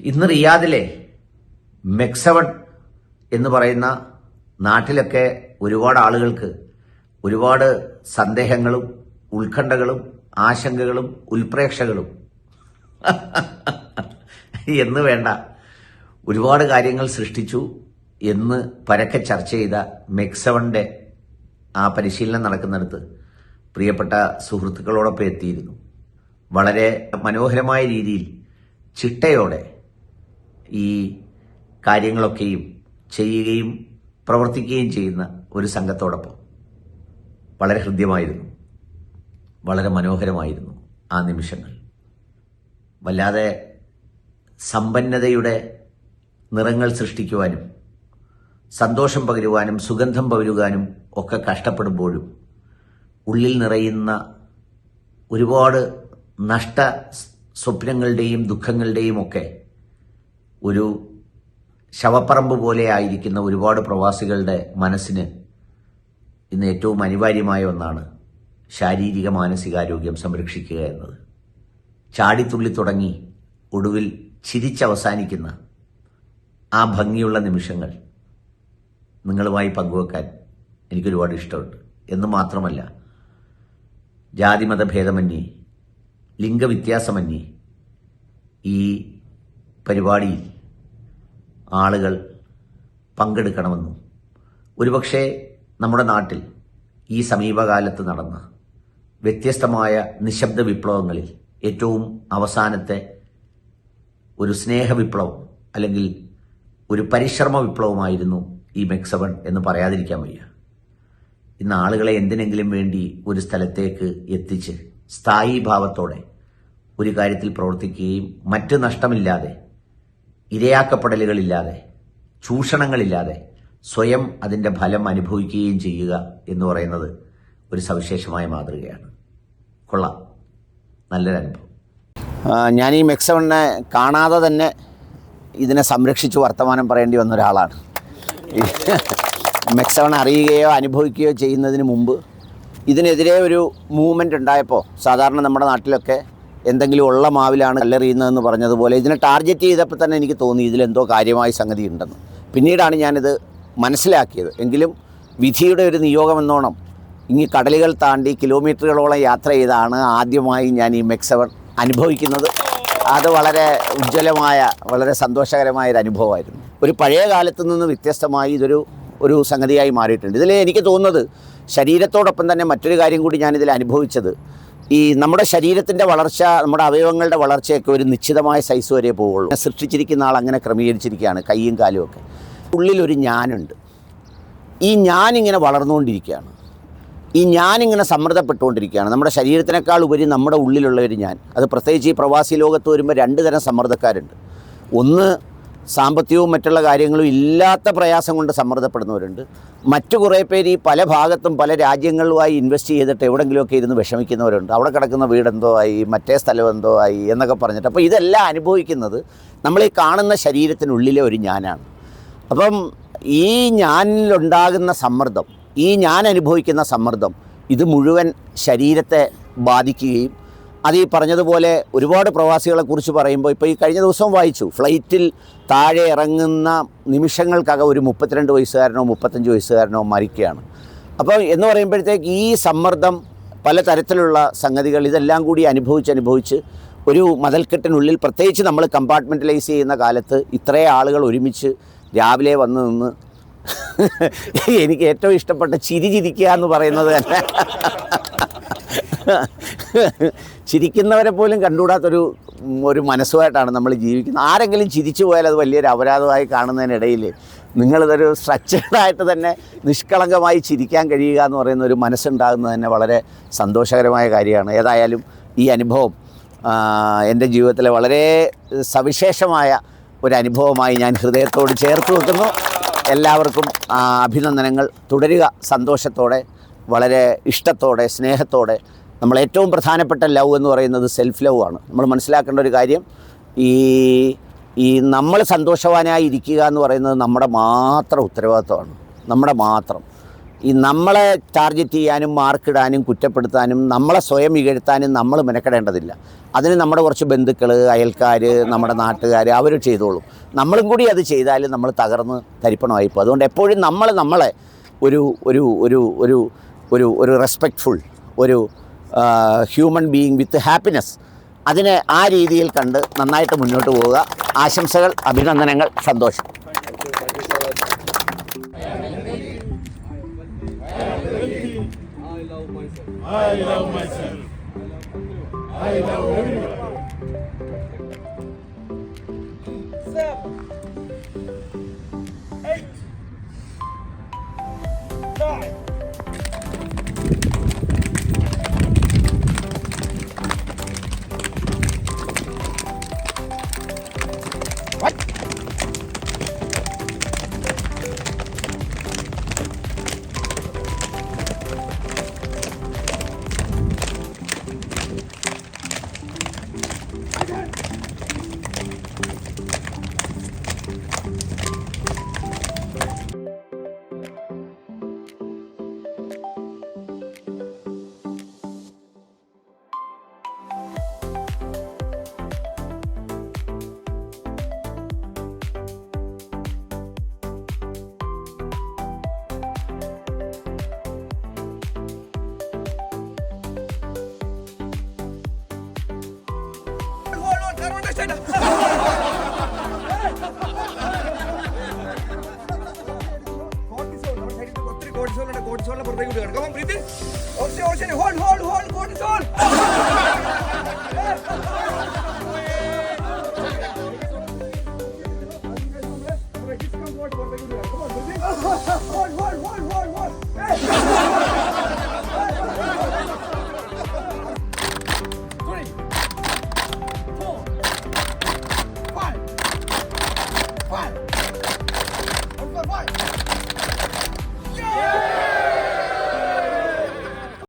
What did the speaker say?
ഇന്ന് റിയാദിലെ മെക്സവൺ എന്ന് പറയുന്ന നാട്ടിലൊക്കെ ഒരുപാട് ആളുകൾക്ക് ഒരുപാട് സന്ദേഹങ്ങളും ഉത്കണ്ഠകളും ആശങ്കകളും ഉൽപ്രേക്ഷകളും. എന്ന് വേണ്ട. ഒരുപാട് കാര്യങ്ങൾ സൃഷ്ടിച്ചു എന്ന് പരക്കെ ചർച്ച ചെയ്ത മെക്സവന്റെ ആ പരിശീലനം നടക്കുന്നിടത്ത് പ്രിയപ്പെട്ട സുഹൃത്തുക്കളോടൊപ്പം എത്തിയിരുന്നു. വളരെ മനോഹരമായ രീതിയിൽ ചിട്ടയോടെ ഈ കാര്യങ്ങളൊക്കെയും ചെയ്യുകയും പ്രവർത്തിക്കുകയും ചെയ്യുന്ന ഒരു സംഘത്തോടൊപ്പം വളരെ ഹൃദ്യമായിരുന്നു. വളരെ മനോഹരമായിരുന്നു ആ നിമിഷങ്ങൾ. വല്ലാതെ സമ്പന്നതയുടെ നിറങ്ങൾ സൃഷ്ടിക്കുവാനും സന്തോഷം പകരുവാനും സുഗന്ധം പകരുവാനും ഒക്കെ കഷ്ടപ്പെടുമ്പോഴും ഉള്ളിൽ നിറയുന്ന ഒരുപാട് നഷ്ട സ്വപ്നങ്ങളുടെയും ദുഃഖങ്ങളുടെയും ഒക്കെ ഒരു ശവപ്പറമ്പ് പോലെ ആയിരിക്കുന്ന ഒരുപാട് പ്രവാസികളുടെ മനസ്സിന് ഇന്ന് ഏറ്റവും അനിവാര്യമായ ഒന്നാണ് ശാരീരിക മാനസികാരോഗ്യം സംരക്ഷിക്കുക എന്നത്. ചാടിത്തുള്ളി തുടങ്ങി ഒടുവിൽ ചിരിച്ചവസാനിക്കുന്ന ആ ഭംഗിയുള്ള നിമിഷങ്ങൾ നിങ്ങളുമായി പങ്കുവെക്കാൻ എനിക്കൊരുപാട് ഇഷ്ടമുണ്ട്. എന്ന് മാത്രമല്ല ജാതിമത ഭേദമന്യേ ലിംഗവ്യത്യാസമന്യേ ഈ പരിപാടിയിൽ ആളുകൾ പങ്കെടുക്കണമെന്നും. ഒരുപക്ഷെ നമ്മുടെ നാട്ടിൽ ഈ സമീപകാലത്ത് നടന്ന വ്യത്യസ്തമായ നിശബ്ദ വിപ്ലവങ്ങളിൽ ഏറ്റവും അവസാനത്തെ ഒരു സ്നേഹ വിപ്ലവം അല്ലെങ്കിൽ ഒരു പരിശ്രമ വിപ്ലവമായിരുന്നു ഈ മെക്സവൺ എന്ന് പറയാതിരിക്കാൻ വയ്യ. ഇന്ന് ആളുകളെ എന്തിനെങ്കിലും വേണ്ടി ഒരു സ്ഥലത്തേക്ക് എത്തിച്ച് സ്ഥായി ഭാവത്തോടെ ഒരു കാര്യത്തിൽ പ്രവർത്തിക്കുകയും മറ്റ് നഷ്ടമില്ലാതെ ഇരയാക്കപ്പെടലുകളില്ലാതെ ചൂഷണങ്ങളില്ലാതെ സ്വയം അതിന്റെ ഫലം അനുഭവിക്കുകയും ചെയ്യുക എന്ന് പറയുന്നത് ഒരു സവിശേഷമായ മാതൃകയാണ്. കൊള്ളാം. നല്ലൊരനുഭവം ഞാൻ ഈ മെക്സവണ്ണെ കാണാതെ തന്നെ ഇതിനെ സംരക്ഷിച്ച് വർത്തമാനം പറയേണ്ടി വന്ന ഒരാളാണ്. മെക്സവൺ അറിയുകയോ അനുഭവിക്കുകയോ ചെയ്യുന്നതിന് മുമ്പ് ഇതിനെതിരെ ഒരു മൂവ്മെന്റ് ഉണ്ടായപ്പോൾ സാധാരണ നമ്മുടെ നാട്ടിലൊക്കെ എന്തെങ്കിലും ഉള്ള മാവിലാണ് കല്ലെറിയുന്നതെന്ന് പറഞ്ഞതുപോലെ ഇതിനെ ടാർഗറ്റ് ചെയ്തപ്പോൾ തന്നെ എനിക്ക് തോന്നി ഇതിലെന്തോ കാര്യമായ സംഗതി ഉണ്ടെന്ന് പിന്നീടാണ് ഞാനിത് മനസ്സിലാക്കിയത്. എങ്കിലും വിധിയുടെ ഒരു നിയോഗം എന്നോണം ഇനി കടലുകൾ താണ്ടി കിലോമീറ്ററുകളോളം യാത്ര ചെയ്താണ് ആദ്യമായി ഞാൻ ഈ മെക്സവൺ അനുഭവിക്കുന്നത്. അത് വളരെ ഉജ്ജ്വലമായ വളരെ സന്തോഷകരമായ ഒരു അനുഭവമായിരുന്നു. ഒരു പഴയ കാലത്ത് നിന്ന് വ്യത്യസ്തമായി ഇതൊരു ഒരു സംഗതിയായി മാറിയിട്ടുണ്ട്. ഇതിൽ എനിക്ക് തോന്നുന്നത് ശരീരത്തോടൊപ്പം തന്നെ മറ്റൊരു കാര്യം കൂടി ഞാനിതിൽ അനുഭവിച്ചത്. ഈ നമ്മുടെ ശരീരത്തിന്റെ വളർച്ച നമ്മുടെ അവയവങ്ങളുടെ വളർച്ചയൊക്കെ ഒരു നിശ്ചിതമായ സൈസ് വരെ പോവുള്ളൂ. സൃഷ്ടിച്ചിരിക്കുന്ന ആൾ അങ്ങനെ ക്രമീകരിച്ചിരിക്കുകയാണ് കൈയും കാലും ഒക്കെ. ഉള്ളിലൊരു ഞാനുണ്ട്. ഈ ഞാനിങ്ങനെ വളർന്നുകൊണ്ടിരിക്കുകയാണ്. ഈ ഞാനിങ്ങനെ സമ്മർദ്ദപ്പെട്ടുകൊണ്ടിരിക്കുകയാണ്. നമ്മുടെ ശരീരത്തിനേക്കാൾ ഉപരി നമ്മുടെ ഉള്ളിലുള്ള ഒരു ഞാൻ. അത് പ്രത്യേകിച്ച് ഈ പ്രവാസി ലോകത്ത് വരുമ്പോൾ രണ്ട് തരം സമ്മർദ്ദക്കാരുണ്ട്. ഒന്ന് സാമ്പത്തികവും മറ്റുള്ള കാര്യങ്ങളും ഇല്ലാത്ത പ്രയാസം കൊണ്ട് സമ്മർദ്ദപ്പെടുന്നവരുണ്ട്. മറ്റു കുറേ പേര് ഈ പല ഭാഗത്തും പല രാജ്യങ്ങളുമായി ഇൻവെസ്റ്റ് ചെയ്തിട്ട് എവിടെങ്കിലുമൊക്കെ ഇരുന്ന് വിഷമിക്കുന്നവരുണ്ട്. അവിടെ കിടക്കുന്ന വീടെന്തോ ആയി മറ്റേ സ്ഥലം എന്തോ ആയി എന്നൊക്കെ പറഞ്ഞിട്ട് അപ്പോൾ ഇതെല്ലാം അനുഭവിക്കുന്നത് നമ്മൾ ഈ കാണുന്ന ശരീരത്തിനുള്ളിലെ ഒരു ഞാനാണ്. അപ്പം ഈ ഞാനിലുണ്ടാകുന്ന സമ്മർദ്ദം ഈ ഞാൻ അനുഭവിക്കുന്ന സമ്മർദ്ദം ഇത് മുഴുവൻ ശരീരത്തെ ബാധിക്കുകയും അത് ഈ പറഞ്ഞതുപോലെ ഒരുപാട് പ്രവാസികളെക്കുറിച്ച് പറയുമ്പോൾ ഇപ്പോൾ ഈ കഴിഞ്ഞ ദിവസം വായിച്ചു ഫ്ലൈറ്റിൽ താഴെ ഇറങ്ങുന്ന നിമിഷങ്ങൾക്കകം ഒരു മുപ്പത്തിരണ്ട് വയസ്സുകാരനോ മുപ്പത്തഞ്ച് വയസ്സുകാരനോ മരിക്കുകയാണ്. അപ്പോൾ എന്ന് പറയുമ്പോഴത്തേക്ക് ഈ സമ്മർദ്ദം പല തരത്തിലുള്ള സംഗതികൾ ഇതെല്ലാം കൂടി അനുഭവിച്ച് അനുഭവിച്ച് ഒരു മതൽക്കെട്ടിനുള്ളിൽ പ്രത്യേകിച്ച് നമ്മൾ കമ്പാർട്ട്മെന്റലൈസ് ചെയ്യുന്ന കാലത്ത് ഇത്രയും ആളുകൾ ഒരുമിച്ച് രാവിലെ വന്ന് നിന്ന് എനിക്ക് ഏറ്റവും ഇഷ്ടപ്പെട്ട ചിരി ചിരിക്കുക എന്ന് പറയുന്നത് തന്നെ. ചിരിക്കുന്നവരെ പോലും കണ്ടുകൂടാത്തൊരു ഒരു മനസ്സുമായിട്ടാണ് നമ്മൾ ജീവിക്കുന്നത്. ആരെങ്കിലും ചിരിച്ചു പോയാൽ അത് വലിയൊരു അപരാധമായി കാണുന്നതിനിടയിൽ നിങ്ങളിതൊരു സ്ട്രക്ചേർഡായിട്ട് തന്നെ നിഷ്കളങ്കമായി ചിരിക്കാൻ കഴിയുക എന്ന് പറയുന്ന ഒരു മനസ്സുണ്ടാകുന്നത് തന്നെ വളരെ സന്തോഷകരമായ കാര്യമാണ്. ഏതായാലും ഈ അനുഭവം എന്റെ ജീവിതത്തിലെ വളരെ സവിശേഷമായ ഒരു അനുഭവമായി ഞാൻ ഹൃദയത്തോട് ചേർത്ത് വെക്കുന്നു. എല്ലാവർക്കും അഭിനന്ദനങ്ങൾ. തുടരുക സന്തോഷത്തോടെ വളരെ ഇഷ്ടത്തോടെ സ്നേഹത്തോടെ നമ്മൾ ഏറ്റവും പ്രധാനപ്പെട്ട ലവ് എന്ന് പറയുന്നത് സെൽഫ് ലവ് ആണ്. നമ്മൾ മനസ്സിലാക്കേണ്ട ഒരു കാര്യം ഈ ഈ നമ്മൾ സന്തോഷവാനായി ഇരിക്കുക എന്ന് പറയുന്നത് നമ്മുടെ മാത്രം ഉത്തരവാദിത്വമാണ്. നമ്മുടെ മാത്രം. ഈ നമ്മളെ ടാർഗറ്റ് ചെയ്യാനും മാർക്കിടാനും കുറ്റപ്പെടുത്താനും നമ്മളെ സ്വയം ഇകഴ്ത്താനും നമ്മൾ മെനക്കെടേണ്ടതില്ല. അതിന് നമ്മുടെ കുറച്ച് ബന്ധുക്കൾ അയൽക്കാർ നമ്മുടെ നാട്ടുകാർ അവർ ചെയ്തോളും. നമ്മളും കൂടി അത് ചെയ്താൽ നമ്മൾ തകർന്ന് തരിപ്പണമായിപ്പോൾ അതുകൊണ്ട് എപ്പോഴും നമ്മൾ നമ്മളെ ഒരു ഒരു ഒരു ഒരു ഒരു ഒരു റെസ്പെക്റ്റ്ഫുൾ ഒരു ഹ്യൂമൻ ബീയിങ് വിത്ത് ഹാപ്പിനെസ് അതിനെ ആ രീതിയിൽ കണ്ട് നന്നായിട്ട് മുന്നോട്ട് പോവുക. ആശംസകൾ അഭിനന്ദനങ്ങൾ സന്തോഷം. Hold on, carbon dioxide. Cortisol, നമ്മുടെ ശരീരത്തിൽ ഒത്തിരി cortisol ഉണ്ട്. cortisol നെ പുറത്തേക്ക് വിടുകയാണ്. Come on, breathe in. Oxygen, oxygen. Hold, hold, hold, cortisol.